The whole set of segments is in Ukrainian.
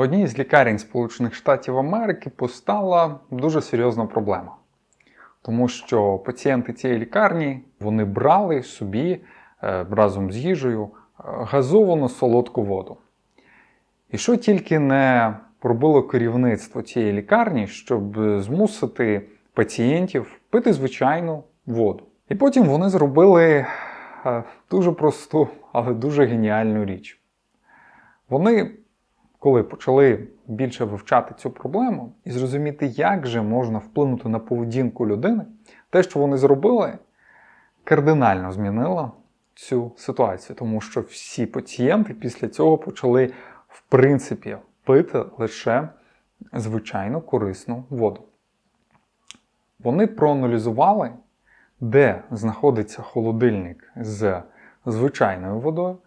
В одній з лікарень Сполучених Штатів Америки постала дуже серйозна проблема. Тому що пацієнти цієї лікарні вони брали собі е, разом з їжею е, газовану солодку воду. І що тільки не пробило керівництво цієї лікарні, щоб змусити пацієнтів пити звичайну воду. І потім вони зробили е, дуже просту, але дуже геніальну річ. Вони, коли почали більше вивчати цю проблему і зрозуміти, як же можна вплинути на поведінку людини, те, що вони зробили, кардинально змінило цю ситуацію, тому що всі пацієнти після цього почали, в принципі, пити лише звичайну корисну воду. Вони проаналізували, де знаходиться холодильник з звичайною водою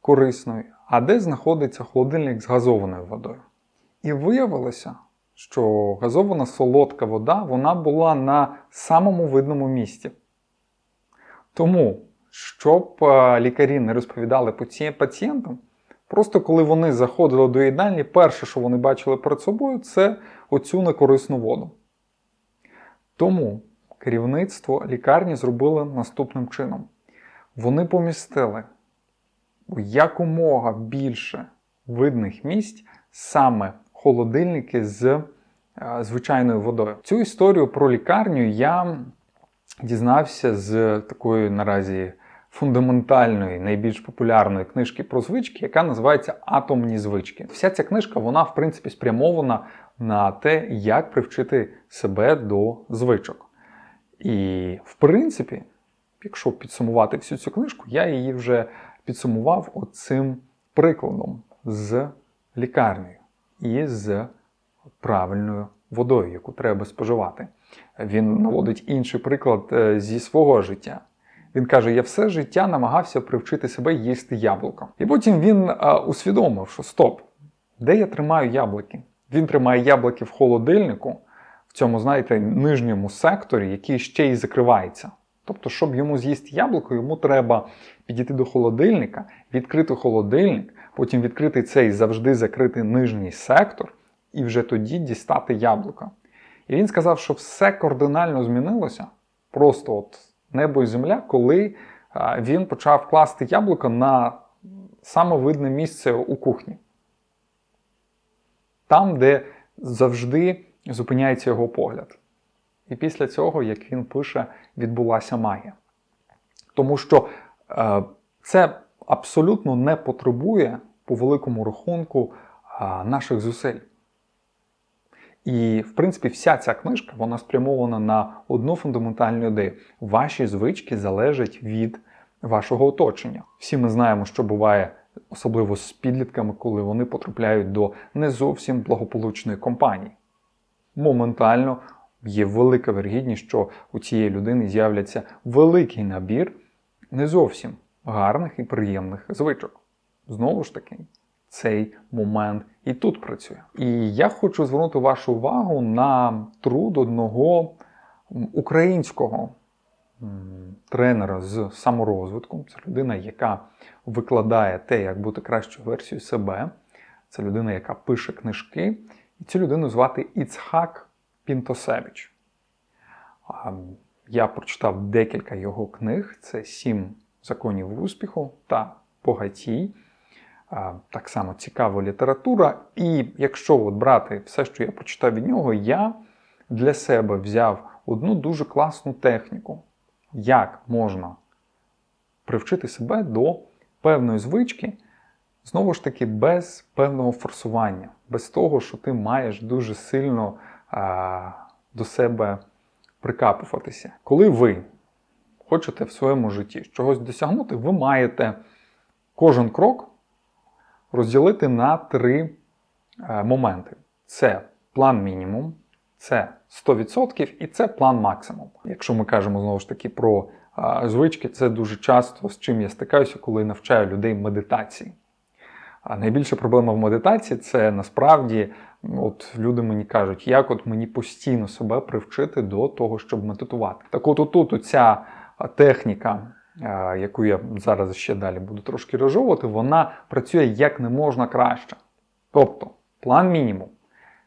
корисною, а де знаходиться холодильник з газованою водою. І виявилося, що газована солодка вода вона була на самому видному місці. Тому, щоб е, лікарі не розповідали пацієнтам, просто коли вони заходили до їдальні, перше, що вони бачили перед собою, це оцю некорисну воду. Тому керівництво лікарні зробило наступним чином: вони помістили у якомога більше видних місць саме холодильники з е, звичайною водою. Цю історію про лікарню я дізнався з такої наразі фундаментальної, найбільш популярної книжки про звички, яка називається Атомні звички. Вся ця книжка, вона в принципі спрямована на те, як привчити себе до звичок. І в принципі, якщо підсумувати всю цю книжку, я її вже підсумував оцим прикладом з лікарнею і з правильною водою, яку треба споживати. Він наводить інший приклад е, зі свого життя. Він каже: Я все життя намагався привчити себе їсти яблука. І потім він е, усвідомив, що стоп, де я тримаю яблуки? Він тримає яблуки в холодильнику, в цьому, знаєте, нижньому секторі, який ще й закривається. Тобто, щоб йому з'їсти яблуко, йому треба підійти до холодильника, відкрити холодильник, потім відкрити цей завжди закритий нижній сектор, і вже тоді дістати яблука. І він сказав, що все кардинально змінилося, просто от небо і земля, коли він почав класти яблука на саме видне місце у кухні. Там, де завжди зупиняється його погляд. І після цього, як він пише, відбулася магія. Тому що е, це абсолютно не потребує по великому рахунку е, наших зусиль. І, в принципі, вся ця книжка вона спрямована на одну фундаментальну ідею. Ваші звички залежать від вашого оточення. Всі ми знаємо, що буває, особливо з підлітками, коли вони потрапляють до не зовсім благополучної компанії. Моментально є велика вергідність, що у цієї людини з'являться великий набір не зовсім гарних і приємних звичок. Знову ж таки, цей момент і тут працює. І я хочу звернути вашу увагу на труд одного українського тренера з саморозвитку. Це людина, яка викладає те, як бути кращою версією себе. Це людина, яка пише книжки. І цю людину звати Іцхак Пінтосевич. Я прочитав декілька його книг: це Сім законів успіху та Богатій. Так само цікава література. І якщо от брати все, що я прочитав від нього, я для себе взяв одну дуже класну техніку, як можна привчити себе до певної звички, знову ж таки, без певного форсування, без того, що ти маєш дуже сильно до себе прикапуватися. Коли ви хочете в своєму житті чогось досягнути, ви маєте кожен крок розділити на три е, моменти: це план мінімум, це 100% і це план максимум. Якщо ми кажемо знову ж таки про звички, це дуже часто з чим я стикаюся, коли навчаю людей медитації. А найбільша проблема в медитації це насправді, от люди мені кажуть, як от мені постійно себе привчити до того, щоб медитувати. Так от тут ця техніка, яку я зараз ще далі буду трошки розжовувати, вона працює як не можна краще. Тобто, план мінімум.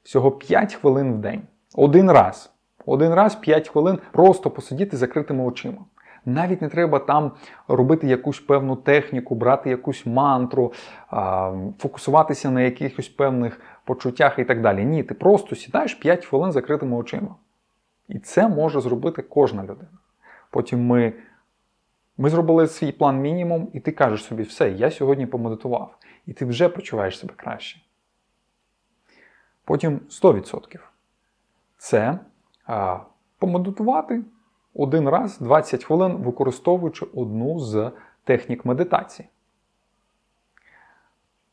Всього 5 хвилин в день. Один раз. Один раз 5 хвилин просто посидіти закритими очима. Навіть не треба там робити якусь певну техніку, брати якусь мантру, фокусуватися на якихось певних почуттях і так далі. Ні, ти просто сідаєш 5 хвилин закритими очима. І це може зробити кожна людина. Потім ми, ми зробили свій план мінімум, і ти кажеш собі, все, я сьогодні помедитував. І ти вже почуваєш себе краще. Потім 100%. Це а, помедитувати один раз 20 хвилин, використовуючи одну з технік медитації.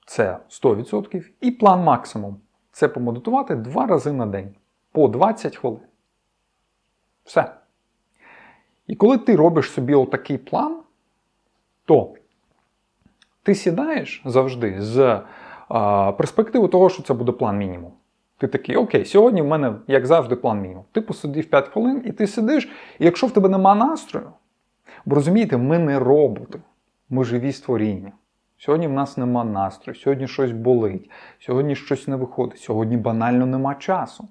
Це 100%. І план максимум це помедитувати два рази на день по 20 хвилин. Все. І коли ти робиш собі отакий план, то ти сідаєш завжди з перспективи того, що це буде план мінімум. Ти такий, окей, сьогодні в мене, як завжди, план мінімум. Ти посидів 5 хвилин, і ти сидиш, і якщо в тебе нема настрою, бо розумієте, ми не роботи, ми живі створіння. Сьогодні в нас нема настрою, сьогодні щось болить, сьогодні щось не виходить, сьогодні банально нема часу.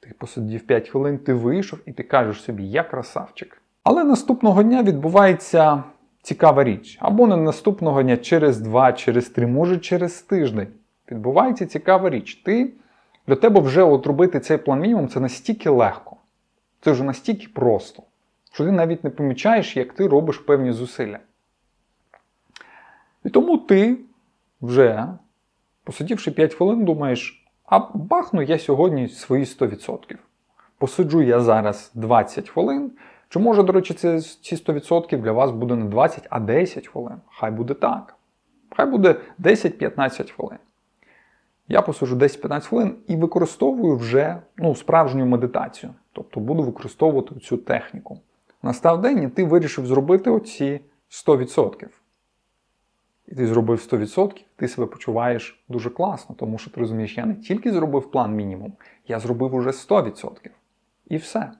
Ти посидів 5 хвилин, ти вийшов і ти кажеш собі, я красавчик. Але наступного дня відбувається цікава річ. Або не наступного дня через 2, через 3, може через тиждень. Відбувається цікава річ. Ти для тебе вже от робити цей план мінімум це настільки легко, це вже настільки просто, що ти навіть не помічаєш, як ти робиш певні зусилля. І тому ти вже, посидівши 5 хвилин, думаєш, а бахну я сьогодні свої 100%. Посиджу я зараз 20 хвилин. Чи може, до речі, ці 100% для вас буде не 20, а 10 хвилин? Хай буде так. Хай буде 10-15 хвилин. Я посиджу 10-15 хвилин і використовую вже ну, справжню медитацію. Тобто буду використовувати цю техніку. Настав день, і ти вирішив зробити оці 100%. І ти зробив 100%, ти себе почуваєш дуже класно, тому що ти розумієш, я не тільки зробив план мінімум, я зробив уже 100%. І все.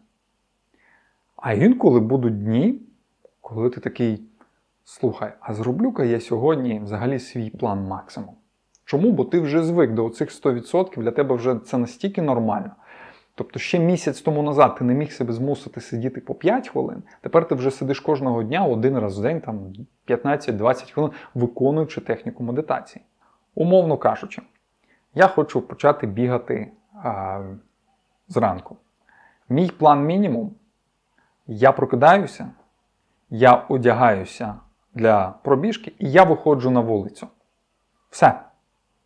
А інколи будуть дні, коли ти такий, слухай, а зроблю-ка я сьогодні взагалі свій план максимум. Чому? Бо ти вже звик до цих 100%, для тебе вже це настільки нормально. Тобто ще місяць тому назад ти не міг себе змусити сидіти по 5 хвилин, тепер ти вже сидиш кожного дня один раз в день, там 15-20 хвилин, виконуючи техніку медитації. Умовно кажучи, я хочу почати бігати а, зранку. Мій план мінімум. Я прокидаюся, я одягаюся для пробіжки і я виходжу на вулицю. Все.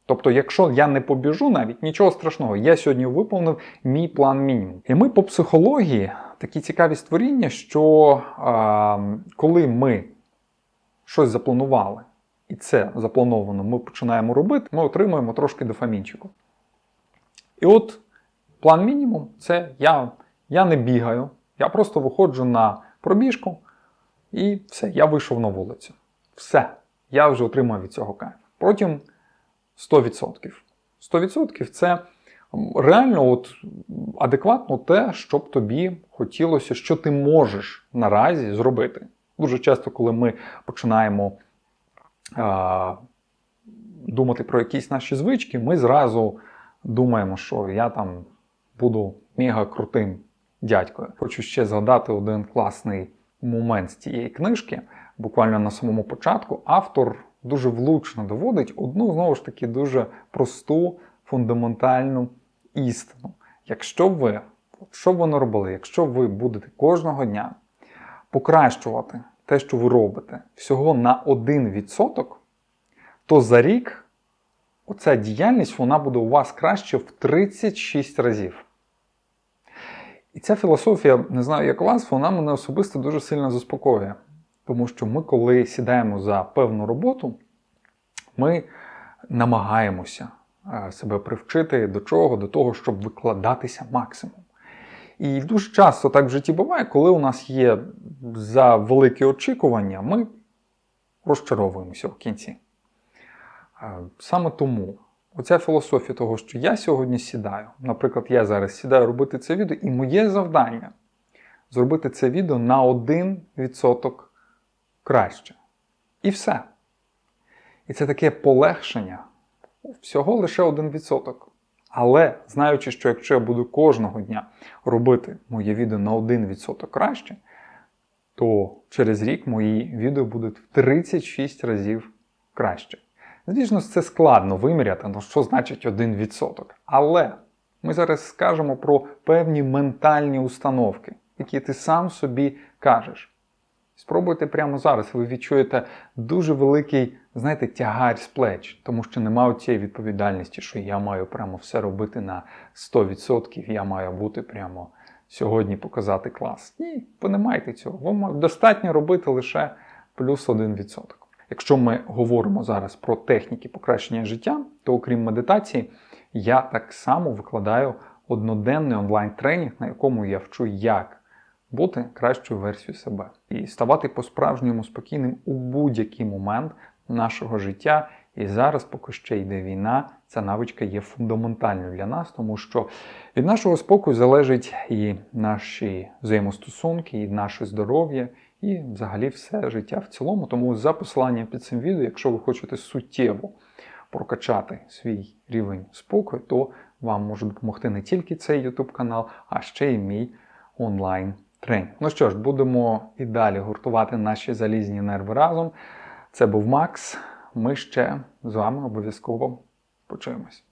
Тобто, якщо я не побіжу навіть, нічого страшного, я сьогодні виповнив мій план мінімум. І ми по психології такі цікаві створіння, що а, коли ми щось запланували, і це заплановано, ми починаємо робити, ми отримуємо трошки дофамінчику. І от план мінімум це я, я не бігаю, я просто виходжу на пробіжку, і все, я вийшов на вулицю. Все, я вже отримав від цього кайф. Потім 100%. 100% це реально от адекватно те, що б тобі хотілося, що ти можеш наразі зробити. Дуже часто, коли ми починаємо а, думати про якісь наші звички, ми зразу думаємо, що я там буду мега крутим дядькою. Хочу ще згадати один класний момент з цієї книжки. Буквально на самому початку автор дуже влучно доводить одну, знову ж таки, дуже просту, фундаментальну істину. Якщо ви, що б ви не робили, якщо ви будете кожного дня покращувати те, що ви робите, всього на 1%, то за рік оця діяльність вона буде у вас краще в 36 разів. І ця філософія, не знаю, як вас, вона мене особисто дуже сильно заспокоює. Тому що ми, коли сідаємо за певну роботу, ми намагаємося е, себе привчити до чого? До того, щоб викладатися максимум. І дуже часто так в житті буває, коли у нас є за великі очікування, ми розчаровуємося в кінці. Е, Саме тому оця філософія того, що я сьогодні сідаю, наприклад, я зараз сідаю робити це відео, і моє завдання зробити це відео на 1% краще. І все. І це таке полегшення всього лише 1%. Але знаючи, що якщо я буду кожного дня робити моє відео на 1% краще, то через рік мої відео будуть в 36 разів краще. Звісно, це складно виміряти, ну що значить 1%. Але ми зараз скажемо про певні ментальні установки, які ти сам собі кажеш. Спробуйте прямо зараз, ви відчуєте дуже великий, знаєте, тягар з плеч, тому що немає цієї відповідальності, що я маю прямо все робити на 100%, я маю бути прямо сьогодні показати клас. Ні, ви не маєте цього. Вам достатньо робити лише плюс 1%. Якщо ми говоримо зараз про техніки покращення життя, то окрім медитації, я так само викладаю одноденний онлайн-тренінг, на якому я вчу, як бути кращою версією себе і ставати по-справжньому спокійним у будь-який момент нашого життя. І зараз, поки ще йде війна, ця навичка є фундаментальною для нас, тому що від нашого спокою залежить і наші взаємостосунки, і наше здоров'я, і взагалі все життя в цілому. Тому за посиланням під цим відео, якщо ви хочете суттєво прокачати свій рівень спокою, то вам може допомогти не тільки цей YouTube канал, а ще й мій онлайн тренінг. Ну що ж, будемо і далі гуртувати наші залізні нерви разом. Це був Макс. Ми ще з вами обов'язково почуємось.